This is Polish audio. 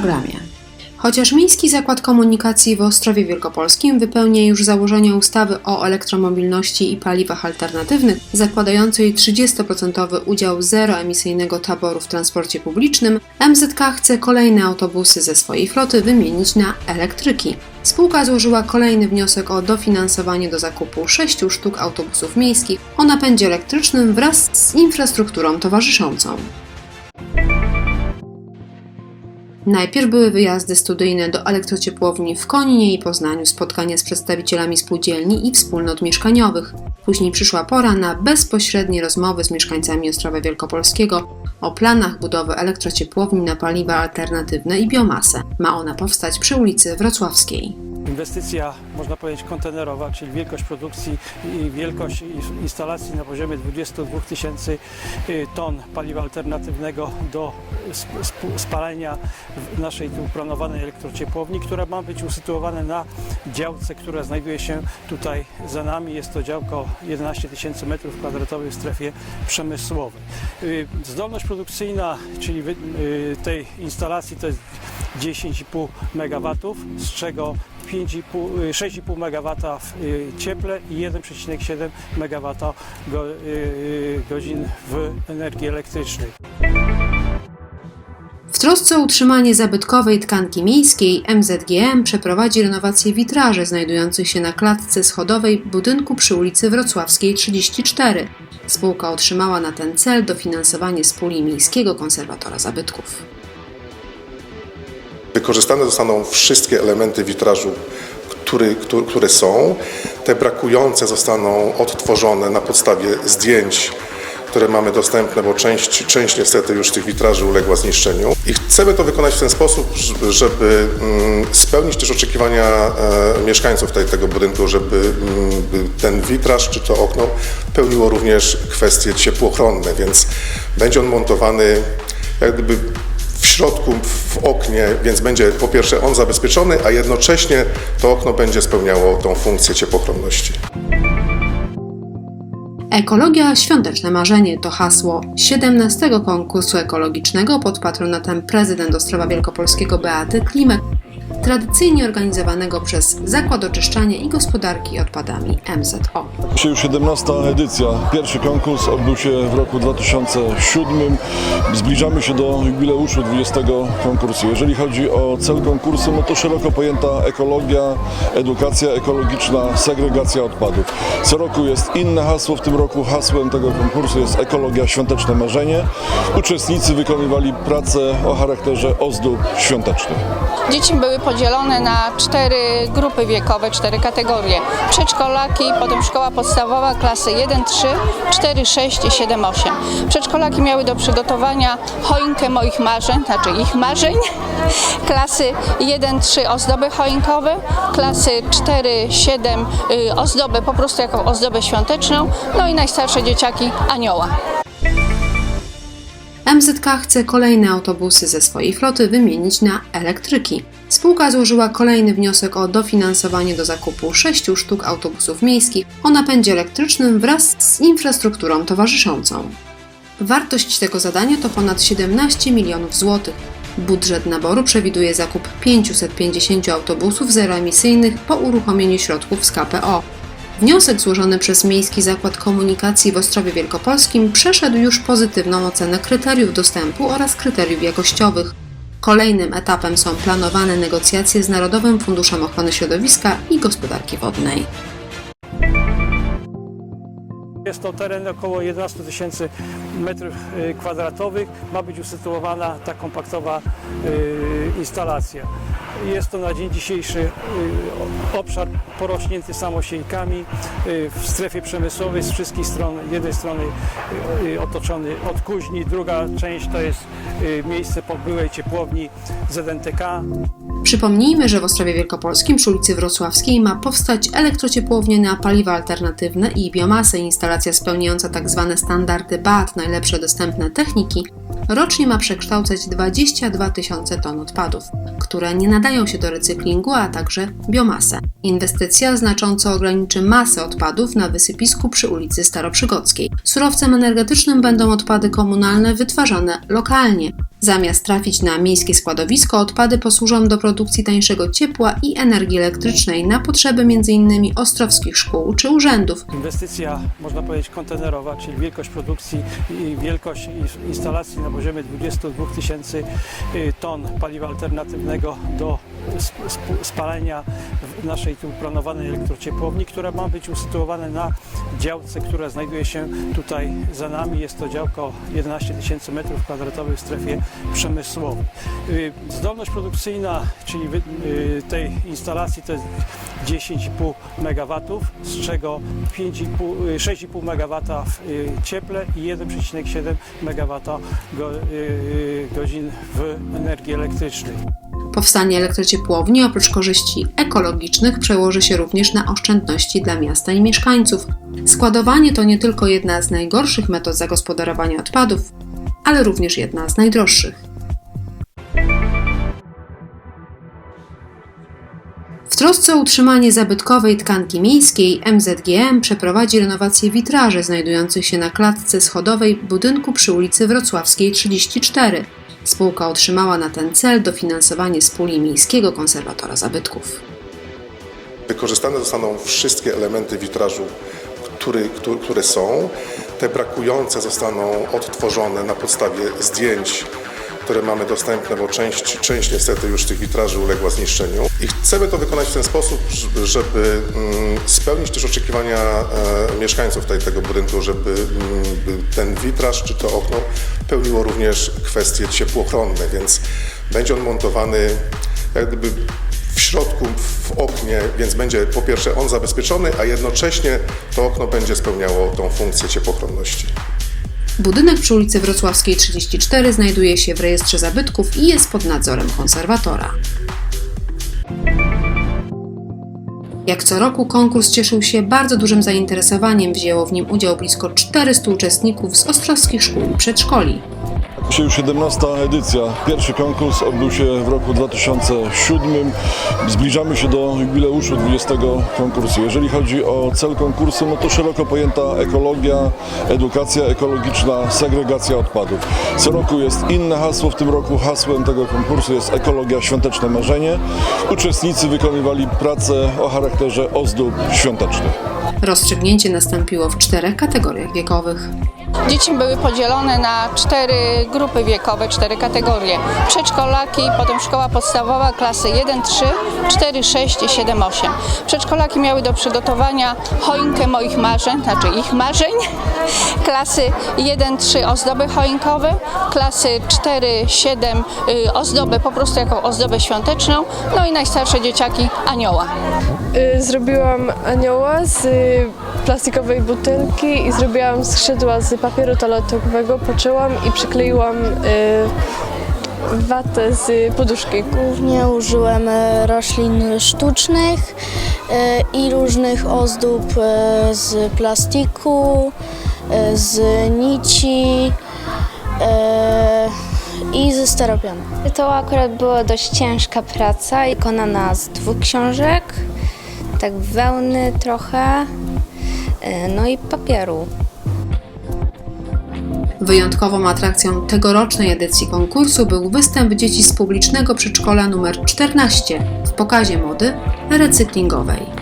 programie. Chociaż Miejski Zakład Komunikacji w Ostrowie Wielkopolskim wypełnia już założenia ustawy o elektromobilności i paliwach alternatywnych, zakładającej 30% udział zeroemisyjnego taboru w transporcie publicznym, MZK chce kolejne autobusy ze swojej floty wymienić na elektryki. Spółka złożyła kolejny wniosek o dofinansowanie do zakupu 6 sztuk autobusów miejskich o napędzie elektrycznym wraz z infrastrukturą towarzyszącą. Najpierw były wyjazdy studyjne do elektrociepłowni w Koninie i Poznaniu, spotkania z przedstawicielami spółdzielni i wspólnot mieszkaniowych. Później przyszła pora na bezpośrednie rozmowy z mieszkańcami Ostrowa Wielkopolskiego o planach budowy elektrociepłowni na paliwa alternatywne i biomasę. Ma ona powstać przy ulicy Wrocławskiej. Inwestycja, można powiedzieć, kontenerowa, czyli wielkość produkcji i wielkość instalacji na poziomie 22 tysięcy y, ton paliwa alternatywnego do sp- sp- spalania w naszej tu planowanej elektrociepłowni, która ma być usytuowana na działce, która znajduje się tutaj za nami. Jest to działko 11 tysięcy metrów kwadratowych w strefie przemysłowej. Y, Zdolność produkcyjna, czyli y, tej instalacji to jest 10,5 MW, z czego 5,5, 6,5 MW w y, cieple i 1,7 MW y, godzin w energii elektrycznej. W trosce o utrzymanie zabytkowej tkanki miejskiej MZGM przeprowadzi renowację witraży znajdujących się na klatce schodowej budynku przy ulicy Wrocławskiej 34. Spółka otrzymała na ten cel dofinansowanie z puli Miejskiego Konserwatora Zabytków. Wykorzystane zostaną wszystkie elementy witrażu, który, który, które są. Te brakujące zostaną odtworzone na podstawie zdjęć, które mamy dostępne, bo część, część niestety już tych witraży uległa zniszczeniu. I chcemy to wykonać w ten sposób, żeby mm, spełnić też oczekiwania e, mieszkańców tego budynku, żeby mm, ten witraż czy to okno pełniło również kwestie ciepłochronne, więc będzie on montowany jak gdyby środku, w oknie, więc będzie po pierwsze on zabezpieczony, a jednocześnie to okno będzie spełniało tą funkcję ciepłochronności. Ekologia Świąteczne Marzenie to hasło 17 konkursu ekologicznego pod patronatem prezydent Ostrowa Wielkopolskiego Beaty Klimek, tradycyjnie organizowanego przez Zakład Oczyszczania i Gospodarki Odpadami MZO. Dzisiaj już 17 edycja. Pierwszy konkurs odbył się w roku 2007. Zbliżamy się do jubileuszu 20 konkursu. Jeżeli chodzi o cel konkursu, no to szeroko pojęta ekologia, edukacja ekologiczna, segregacja odpadów. Co roku jest inne hasło. W tym roku hasłem tego konkursu jest ekologia świąteczne marzenie. Uczestnicy wykonywali pracę o charakterze ozdób świątecznych. Dzieci były podzielone na cztery grupy wiekowe, cztery kategorie. Przedszkolaki, potem szkoła podstawowa, klasy 1, 3, 4, 6 i 7, 8. Przedszkolaki miały do przygotowania choinkę moich marzeń, znaczy ich marzeń. Klasy 1, 3 ozdoby choinkowe, klasy 4, 7 y, ozdobę po prostu jako ozdobę świąteczną, no i najstarsze dzieciaki anioła. MZK chce kolejne autobusy ze swojej floty wymienić na elektryki. Spółka złożyła kolejny wniosek o dofinansowanie do zakupu 6 sztuk autobusów miejskich o napędzie elektrycznym wraz z infrastrukturą towarzyszącą. Wartość tego zadania to ponad 17 milionów złotych. Budżet naboru przewiduje zakup 550 autobusów zeroemisyjnych po uruchomieniu środków z KPO. Wniosek złożony przez Miejski Zakład Komunikacji w Ostrowie Wielkopolskim przeszedł już pozytywną ocenę kryteriów dostępu oraz kryteriów jakościowych. Kolejnym etapem są planowane negocjacje z Narodowym Funduszem Ochrony Środowiska i Gospodarki Wodnej. Jest to teren około 11 tysięcy metrów y, kwadratowych. Ma być usytuowana ta kompaktowa y, instalacja. Jest to na dzień dzisiejszy y, obszar porośnięty samosiejkami y, w strefie przemysłowej z wszystkich stron. Jednej strony otoczony od kuźni, druga część to jest miejsce po byłej ciepłowni ZNTK. Przypomnijmy, że w Ostrowie Wielkopolskim przy ulicy Wrocławskiej ma powstać elektrociepłownia na paliwa alternatywne i biomasę. Instalacja spełniająca tzw. standardy BAT, najlepsze dostępne techniki, rocznie ma przekształcać 22 tysiące ton odpadów, które nie nadają się do recyklingu, a także biomasę. Inwestycja znacząco ograniczy masę odpadów na wysypisku przy ulicy Staroprzygodzkiej. Surowcem energetycznym będą odpady komunalne wytwarzane lokalnie. Zamiast trafić na miejskie składowisko, odpady posłużą do produkcji tańszego ciepła i energii elektrycznej na potrzeby m.in. ostrowskich szkół czy urzędów. Inwestycja, można powiedzieć, kontenerowa, czyli wielkość produkcji i wielkość instalacji na poziomie 22 tysięcy y, ton paliwa alternatywnego do sp- sp- spalania w naszej tu planowanej elektrociepłowni, która ma być usytuowana na działce, która znajduje się tutaj za nami. Jest to działko 11 tysięcy metrów kwadratowych w strefie przemysłowej. Y, Zdolność produkcyjna, czyli y, tej instalacji to jest 10,5 MW, z czego 5,5, y, 6,5 MW w cieple i 1,7 MW go, godzin w energii elektrycznej. Powstanie elektrociepłowni oprócz korzyści ekologicznych przełoży się również na oszczędności dla miasta i mieszkańców. Składowanie to nie tylko jedna z najgorszych metod zagospodarowania odpadów, ale również jedna z najdroższych. W trosce o utrzymanie zabytkowej tkanki miejskiej MZGM przeprowadzi renowację witraży znajdujących się na klatce schodowej budynku przy ulicy Wrocławskiej 34. Spółka otrzymała na ten cel dofinansowanie z puli Miejskiego Konserwatora Zabytków. Wykorzystane zostaną wszystkie elementy witrażu, który, który, które są. Te brakujące zostaną odtworzone na podstawie zdjęć, które mamy dostępne, bo część, część niestety już tych witraży uległa zniszczeniu. I chcemy to wykonać w ten sposób, żeby- mm, spełnić też oczekiwania e, mieszkańców tego budynku, żeby mm, ten witraż czy to okno pełniło również kwestie ciepłochronne, więc będzie on montowany jak gdyby w środku, w oknie, więc będzie po pierwsze on zabezpieczony, a jednocześnie to okno będzie spełniało tą funkcję ciepłochronności. Budynek przy ulicy Wrocławskiej 34 znajduje się w rejestrze zabytków i jest pod nadzorem konserwatora. Jak co roku konkurs cieszył się bardzo dużym zainteresowaniem, wzięło w nim udział blisko 400 uczestników z ostrowskich szkół i przedszkoli. Dzisiaj już 17 edycja. Pierwszy konkurs odbył się w roku 2007. Zbliżamy się do jubileuszu 20 konkursu. Jeżeli chodzi o cel konkursu, no to szeroko pojęta ekologia, edukacja ekologiczna, segregacja odpadów. Co roku jest inne hasło. W tym roku hasłem tego konkursu jest ekologia świąteczne marzenie. Uczestnicy wykonywali pracę o charakterze ozdób świątecznych. Rozstrzygnięcie nastąpiło w czterech kategoriach wiekowych. Dzieci były podzielone na cztery grupy wiekowe, cztery kategorie. Przedszkolaki, potem szkoła podstawowa, klasy 1, 3, 4, 6 i 7, 8. Przedszkolaki miały do przygotowania choinkę moich marzeń, znaczy ich marzeń. Klasy 1, 3 ozdoby choinkowe, klasy 4, 7 y, ozdobę po prostu jako ozdobę świąteczną, no i najstarsze dzieciaki anioła. Y, Zrobiłam anioła z y, plastikowej butelki i zrobiłam skrzydła z papieru toaletowego, poczęłam i przykleiłam y, watę z poduszki. Głównie użyłem e, roślin sztucznych e, i różnych ozdób e, z plastiku, z nici i ze styropianu. To akurat była dość ciężka praca, wykonana z dwóch książek, tak wełny trochę, no i papieru. Wyjątkową atrakcją tegorocznej edycji konkursu był występ dzieci z publicznego przedszkola nr 14 w pokazie mody recyklingowej.